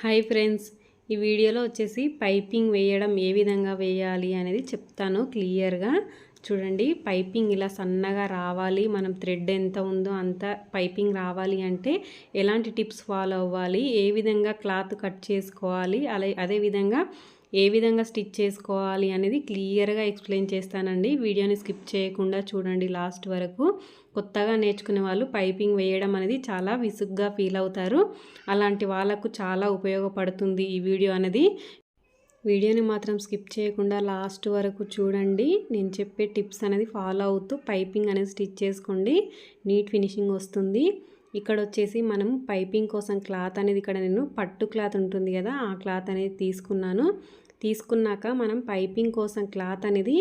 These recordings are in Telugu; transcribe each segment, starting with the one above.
హాయ్ ఫ్రెండ్స్ ఈ వీడియోలో వచ్చేసి పైపింగ్ వేయడం ఏ విధంగా వేయాలి అనేది చెప్తాను క్లియర్గా. చూడండి పైపింగ్ ఇలా సన్నగా రావాలి మనం థ్రెడ్ ఎంత ఉందో అంత పైపింగ్ రావాలి అంటే ఎలాంటి టిప్స్ ఫాలో అవ్వాలి ఏ విధంగా క్లాత్ కట్ చేసుకోవాలి అలా అదేవిధంగా ఏ విధంగా స్టిచ్ చేసుకోవాలి అనేది క్లియర్గా ఎక్స్ప్లెయిన్ చేస్తానండి. వీడియోని స్కిప్ చేయకుండా చూడండి లాస్ట్ వరకు. కొత్తగా నేర్చుకునే వాళ్ళు పైపింగ్ వేయడం అనేది చాలా విసుగ్గా ఫీల్ అవుతారు. అలాంటి వాళ్ళకు చాలా ఉపయోగపడుతుంది ఈ వీడియో అనేది. వీడియోని మాత్రం స్కిప్ చేయకుండా లాస్ట్ వరకు చూడండి. నేను చెప్పే టిప్స్ అనేది ఫాలో అవుతూ పైపింగ్ అనేది స్టిచ్ చేసుకోండి. నీట్ ఫినిషింగ్ వస్తుంది. ఇక్కడ వచ్చేసి మనం పైపింగ్ కోసం క్లాత్ అనేది ఇక్కడ నేను పట్టు క్లాత్ ఉంటుంది కదా ఆ క్లాత్ అనేది తీసుకున్నాను. తీసుకున్నాక మనం పైపింగ్ కోసం క్లాత్ అనేది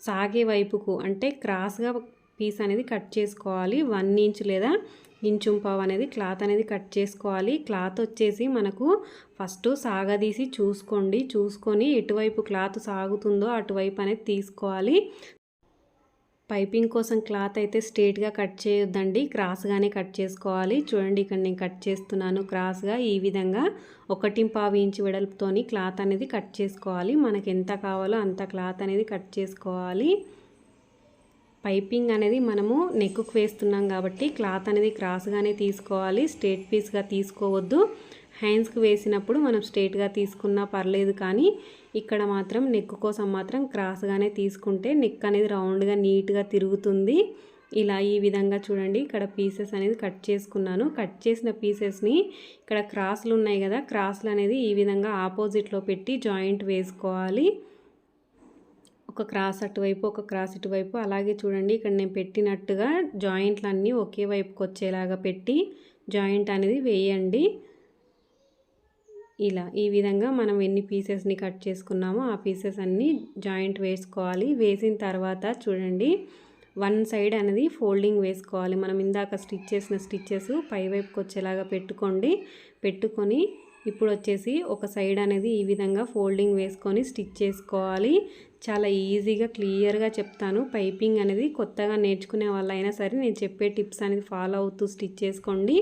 సాగే వైపుకు అంటే క్రాస్గా పీస్ అనేది కట్ చేసుకోవాలి. వన్ ఇంచ్ లేదా ఇంచు పావు అనేది క్లాత్ అనేది కట్ చేసుకోవాలి. క్లాత్ వచ్చేసి మనకు ఫస్ట్ సాగదీసి చూసుకోండి. చూసుకొని ఎటువైపు క్లాత్ సాగుతుందో అటువైపు అనేది తీసుకోవాలి. పైపింగ్ కోసం క్లాత్ అయితే స్ట్రేట్గా కట్ చేయొద్దండి. క్రాస్గానే కట్ చేసుకోవాలి. చూడండి ఇక్కడ నేను కట్ చేస్తున్నాను క్రాస్గా. ఈ విధంగా ఒకటి పావు ఇంచు వెడల్పుతోని క్లాత్ అనేది కట్ చేసుకోవాలి. మనకి ఎంత కావాలో అంత క్లాత్ అనేది కట్ చేసుకోవాలి. పైపింగ్ అనేది మనము నెక్కుకు వేస్తున్నాం కాబట్టి క్లాత్ అనేది క్రాస్గానే తీసుకోవాలి. స్ట్రేట్ పీస్గా తీసుకోవద్దు. హ్యాండ్స్కి వేసినప్పుడు మనం స్ట్రేట్గా తీసుకున్నా పర్లేదు కానీ ఇక్కడ మాత్రం నెక్ కోసం మాత్రం క్రాస్గానే తీసుకుంటే నెక్ అనేది రౌండ్గా నీట్గా తిరుగుతుంది. ఇలా ఈ విధంగా చూడండి. ఇక్కడ పీసెస్ అనేది కట్ చేసుకున్నాను. కట్ చేసిన పీసెస్ని ఇక్కడ క్రాస్లు ఉన్నాయి కదా క్రాస్లు అనేది ఈ విధంగా ఆపోజిట్లో పెట్టి జాయింట్ వేసుకోవాలి. ఒక క్రాస్ అటువైపు ఒక క్రాస్ ఇటువైపు. అలాగే చూడండి. ఇక్కడ నేను పెట్టినట్టుగా జాయింట్లన్నీ ఒకే వైపుకి వచ్చేలాగా పెట్టి జాయింట్ అనేది వేయండి. ఇలా ఈ విధంగా మనం ఎన్ని పీసెస్ని కట్ చేసుకున్నామో ఆ పీసెస్ అన్నీ జాయింట్ వేసుకోవాలి. వేసిన తర్వాత చూడండి వన్ సైడ్ అనేది ఫోల్డింగ్ వేసుకోవాలి. మనం ఇందాక స్టిచ్ చేసిన స్టిచ్చెస్ పై వైపుకి వచ్చేలాగా పెట్టుకోండి. పెట్టుకొని ఇప్పుడు వచ్చేసి ఒక సైడ్ అనేది ఈ విధంగా ఫోల్డింగ్ వేసుకొని స్టిచ్ చేసుకోవాలి. చాలా ఈజీగా క్లియర్గా చెప్తాను. పైపింగ్ అనేది కొత్తగా నేర్చుకునే వాళ్ళైనా సరే నేను చెప్పే టిప్స్ అనేది ఫాలో అవుతూ స్టిచ్ చేసుకోండి.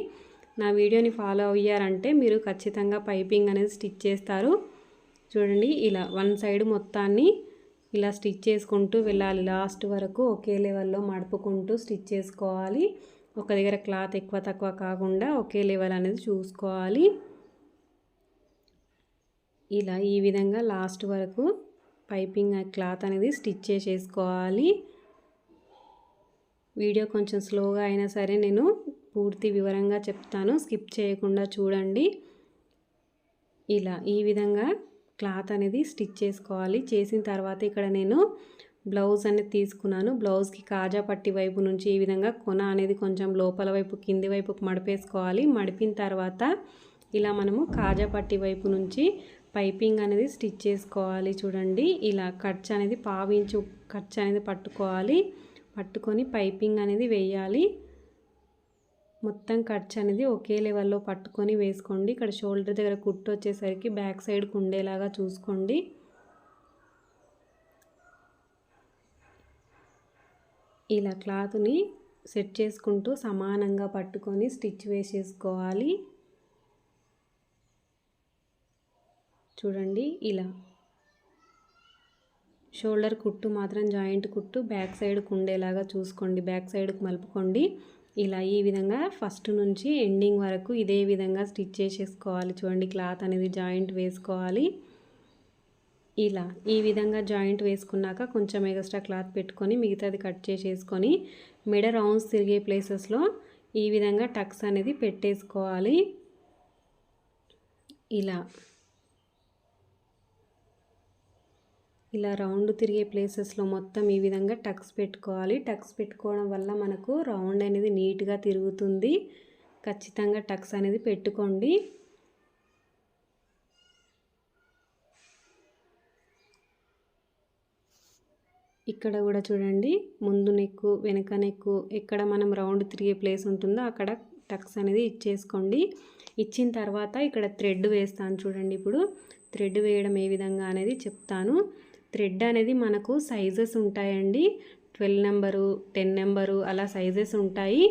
నా వీడియోని ఫాలో అయ్యారంటే మీరు ఖచ్చితంగా పైపింగ్ అనేది స్టిచ్ చేస్తారు. చూడండి ఇలా వన్ సైడ్ మొత్తాన్ని ఇలా స్టిచ్ చేసుకుంటూ వెళ్ళాలి. లాస్ట్ వరకు ఒకే లెవెల్లో మడుపుకుంటూ స్టిచ్ చేసుకోవాలి. ఒక దగ్గర క్లాత్ ఎక్కువ తక్కువ కాకుండా ఒకే లెవెల్ అనేది చూసుకోవాలి. ఇలా ఈ విధంగా లాస్ట్ వరకు పైపింగ్ క్లాత్ అనేది స్టిచ్ చేసేసుకోవాలి. వీడియో కొంచెం స్లోగా అయినా సరే నేను పూర్తి వివరంగా చెప్తాను. స్కిప్ చేయకుండా చూడండి. ఇలా ఈ విధంగా క్లాత్ అనేది స్టిచ్ చేసుకోవాలి. చేసిన తర్వాత ఇక్కడ నేను బ్లౌజ్ అనేది తీసుకున్నాను. బ్లౌజ్కి కాజా పట్టి వైపు నుంచి ఈ విధంగా కొన అనేది కొంచెం లోపల వైపు కింది వైపు మడిపేసుకోవాలి. మడిపిన తర్వాత ఇలా మనము కాజా పట్టి వైపు నుంచి పైపింగ్ అనేది స్టిచ్ చేసుకోవాలి చూడండి. ఇలా ఖర్చు అనేది పావించు ఖర్చు అనేది పట్టుకోవాలి. పట్టుకొని పైపింగ్ అనేది వేయాలి. మొత్తం ఖర్చు అనేది ఒకే లెవెల్లో పట్టుకొని వేసుకోండి. ఇక్కడ షోల్డర్ దగ్గర కుట్టు వచ్చేసరికి బ్యాక్ సైడ్కి ఉండేలాగా చూసుకోండి. ఇలా క్లాత్ని సెట్ చేసుకుంటూ సమానంగా పట్టుకొని స్టిచ్ వేసేసుకోవాలి. చూడండి ఇలా. షోల్డర్ కుట్టు మాత్రం జాయింట్ కుట్టు బ్యాక్ సైడ్కి ఉండేలాగా చూసుకోండి. బ్యాక్ సైడ్కి మలుపుకోండి. ఇలా ఈ విధంగా ఫస్ట్ నుంచి ఎండింగ్ వరకు ఇదే విధంగా స్టిచ్ చేసేసుకోవాలి. చూడండి క్లాత్ అనేది జాయింట్ వేసుకోవాలి. ఇలా ఈ విధంగా జాయింట్ వేసుకున్నాక కొంచెం ఎక్స్ట్రా క్లాత్ పెట్టుకొని మిగతాది కట్ చేసేసుకొని మెడ రౌండ్స్ తిరిగే ప్లేసెస్లో ఈ విధంగా టక్స్ అనేది పెట్టేసుకోవాలి. ఇలా ఇలా రౌండ్ తిరిగే ప్లేసెస్లో మొత్తం ఈ విధంగా టక్స్ పెట్టుకోవాలి. టక్స్ పెట్టుకోవడం వల్ల మనకు రౌండ్ అనేది నీట్గా తిరుగుతుంది. ఖచ్చితంగా టక్స్ అనేది పెట్టుకోండి. ఇక్కడ కూడా చూడండి ముందు నెక్కు వెనక నెక్కు ఎక్కడ మనం రౌండ్ తిరిగే ప్లేస్ ఉంటుందో అక్కడ టక్స్ అనేది ఇచ్చేసుకోండి. ఇచ్చిన తర్వాత ఇక్కడ థ్రెడ్ వేస్తాను చూడండి ఇప్పుడు. థ్రెడ్ వేయడం ఏ విధంగా అనేది చెప్తాను. థ్రెడ్ అనేది మనకు సైజెస్ ఉంటాయండి. ట్వెల్వ్ నెంబరు టెన్ నెంబరు అలా సైజెస్ ఉంటాయి.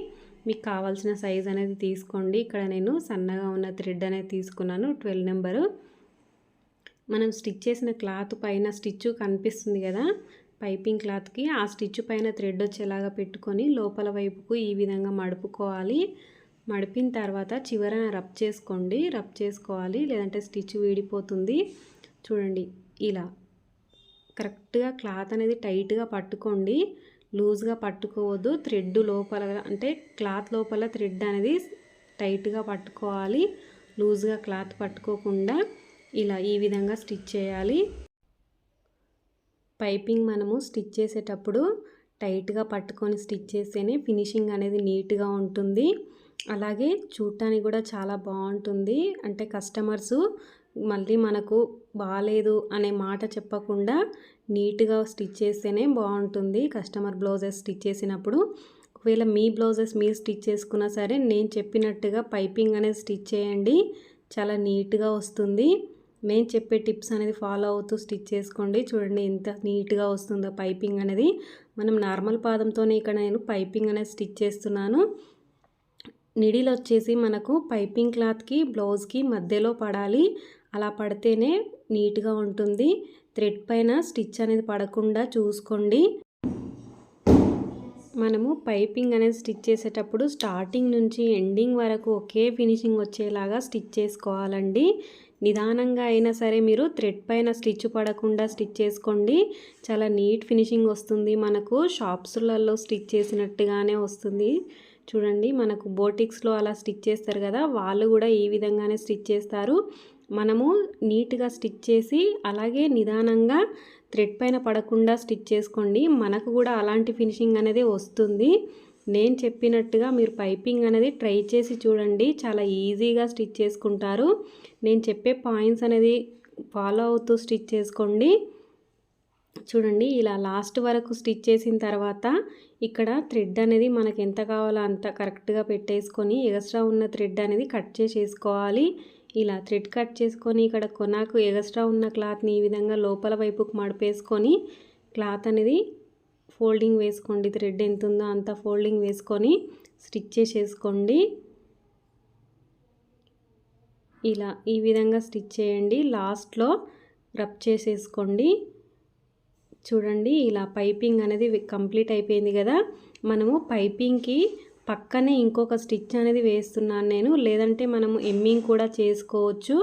మీకు కావాల్సిన సైజ్ అనేది తీసుకోండి. ఇక్కడ నేను సన్నగా ఉన్న థ్రెడ్ అనేది తీసుకున్నాను ట్వెల్వ్ నెంబరు. మనం స్టిచ్ చేసిన క్లాత్ పైన స్టిచ్ కనిపిస్తుంది కదా పైపింగ్ క్లాత్కి. ఆ స్టిచ్ పైన థ్రెడ్ వచ్చేలాగా పెట్టుకొని లోపల వైపుకు ఈ విధంగా మడుపుకోవాలి. మడిపిన తర్వాత చివరన రబ్ చేసుకోండి. రబ్ చేసుకోవాలి లేదంటే స్టిచ్ వీడిపోతుంది. చూడండి ఇలా. కరెక్ట్గా క్లాత్ అనేది టైట్గా పట్టుకోండి. లూజ్గా పట్టుకోవద్దు. థ్రెడ్ లోపల అంటే క్లాత్ లోపల థ్రెడ్ అనేది టైట్గా పట్టుకోవాలి. లూజ్గా క్లాత్ పట్టుకోకుండా ఇలా ఈ విధంగా స్టిచ్ చేయాలి. పైపింగ్ మనము స్టిచ్ చేసేటప్పుడు టైట్గా పట్టుకొని స్టిచ్ చేస్తేనే ఫినిషింగ్ అనేది నీట్గా ఉంటుంది. అలాగే చూడటానికి కూడా చాలా బాగుంటుంది. అంటే కస్టమర్సు మళ్ళీ మనకు బాగాలేదు అనే మాట చెప్పకుండా నీట్గా స్టిచ్ చేస్తేనే బాగుంటుంది. కస్టమర్ బ్లౌజెస్ స్టిచ్ చేసినప్పుడు. ఒకవేళ మీ బ్లౌజెస్ మీరు స్టిచ్ చేసుకున్నా సరే నేను చెప్పినట్టుగా పైపింగ్ అనేది స్టిచ్ చేయండి. చాలా నీట్గా వస్తుంది. నేను చెప్పే టిప్స్ అనేది ఫాలో అవుతూ స్టిచ్ చేసుకోండి. చూడండి ఎంత నీట్గా వస్తుందో పైపింగ్ అనేది. మనం నార్మల్ పాదంతోనే ఇక్కడ నేను పైపింగ్ అనేది స్టిచ్ చేస్తున్నాను. నిడిలు వచ్చేసి మనకు పైపింగ్ క్లాత్కి బ్లౌజ్కి మధ్యలో పడాలి. అలా పడితేనే నీట్గా ఉంటుంది. థ్రెడ్ పైన స్టిచ్ అనేది పడకుండా చూసుకోండి. మనము పైపింగ్ అనేది స్టిచ్ చేసేటప్పుడు స్టార్టింగ్ నుంచి ఎండింగ్ వరకు ఒకే ఫినిషింగ్ వచ్చేలాగా స్టిచ్ చేసుకోవాలండి. నిదానంగా అయినా సరే మీరు థ్రెడ్ పైన స్టిచ్ పడకుండా స్టిచ్ చేసుకోండి. చాలా నీట్ ఫినిషింగ్ వస్తుంది మనకు. షాప్స్లలో స్టిచ్ చేసినట్టుగానే వస్తుంది. చూడండి మనకు బోటిక్స్లో అలా స్టిచ్ చేస్తారు కదా వాళ్ళు కూడా ఈ విధంగానే స్టిచ్ చేస్తారు. మనము నీట్గా స్టిచ్ చేసి అలాగే నిదానంగా థ్రెడ్ పైన పడకుండా స్టిచ్ చేసుకోండి. మనకు కూడా అలాంటి ఫినిషింగ్ అనేది వస్తుంది. నేను చెప్పినట్టుగా మీరు పైపింగ్ అనేది ట్రై చేసి చూడండి చాలా ఈజీగా స్టిచ్ చేసుకుంటారు. నేను చెప్పే పాయింట్స్ అనేది ఫాలో అవుతూ స్టిచ్ చేసుకోండి. చూడండి ఇలా లాస్ట్ వరకు స్టిచ్ చేసిన తర్వాత ఇక్కడ థ్రెడ్ అనేది మనకు ఎంత కావాలో అంత కరెక్ట్గా పెట్టేసుకొని ఎగస్ట్రా ఉన్న థ్రెడ్ అనేది కట్ చేసేసుకోవాలి. ఇలా థ్రెడ్ కట్ చేసుకొని ఇక్కడ కొనాకు ఎగస్ట్రా ఉన్న క్లాత్ని ఈ విధంగా లోపల వైపుకు మడిపేసుకొని క్లాత్ అనేది ఫోల్డింగ్ వేసుకోండి. థ్రెడ్ ఎంత ఉందో అంత ఫోల్డింగ్ వేసుకొని స్టిచ్ చేసేసుకోండి. ఇలా ఈ విధంగా స్టిచ్ చేయండి. లాస్ట్లో రబ్ చేసేసుకోండి. చూడండి ఇలా పైపింగ్ అనేది కంప్లీట్ అయిపోయింది కదా. మనము పైపింగ్కి పక్కనే ఇంకొక స్టిచ్ అనేది వేస్తున్నాను నేను. లేదంటే మనము ఎమ్మింగ్ కూడా చేసుకోవచ్చు.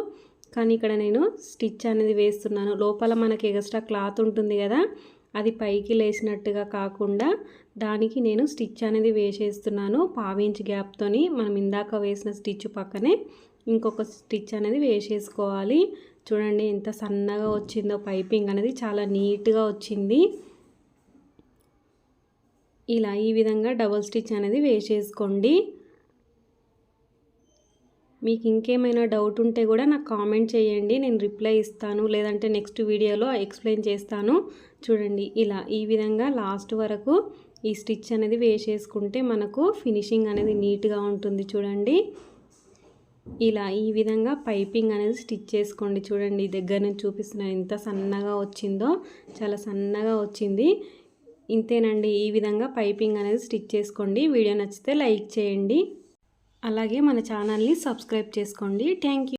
కానీ ఇక్కడ నేను స్టిచ్ అనేది వేస్తున్నాను. లోపల మనకి ఎక్స్ట్రా క్లాత్ ఉంటుంది కదా అది పైకి లేచినట్టుగా కాకుండా దానికి నేను స్టిచ్ అనేది వేసేస్తున్నాను. పావించ్ గ్యాప్తోని మనం ఇందాక వేసిన స్టిచ్ పక్కనే ఇంకొక స్టిచ్ అనేది వేసేసుకోవాలి. చూడండి ఎంత సన్నగా వచ్చిందో పైపింగ్ అనేది చాలా నీట్గా వచ్చింది. ఇలా ఈ విధంగా డబల్ స్టిచ్ అనేది వేసేసుకోండి. మీకు ఇంకేమైనా డౌట్ ఉంటే కూడా నాకు కామెంట్ చేయండి నేను రిప్లై ఇస్తాను లేదంటే నెక్స్ట్ వీడియోలో ఎక్స్ప్లెయిన్ చేస్తాను. చూడండి ఇలా ఈ విధంగా లాస్ట్ వరకు ఈ స్టిచ్ అనేది వేసేసుకుంటే మనకు ఫినిషింగ్ అనేది నీట్గా ఉంటుంది చూడండి. ఇలా ఈ విధంగా పైపింగ్ అనేది స్టిచ్ చేసుకోండి. చూడండి దగ్గర నుంచి చూపిస్తున్నాను ఎంత సన్నగా వచ్చిందో చాలా సన్నగా వచ్చింది. ఇంతేనండి ఈ విధంగా పైపింగ్ అనేది స్టిచ్ చేసుకోండి. వీడియో నచ్చితే లైక్ చేయండి. అలాగే మన ఛానల్ని సబ్స్క్రైబ్ చేసుకోండి. థ్యాంక్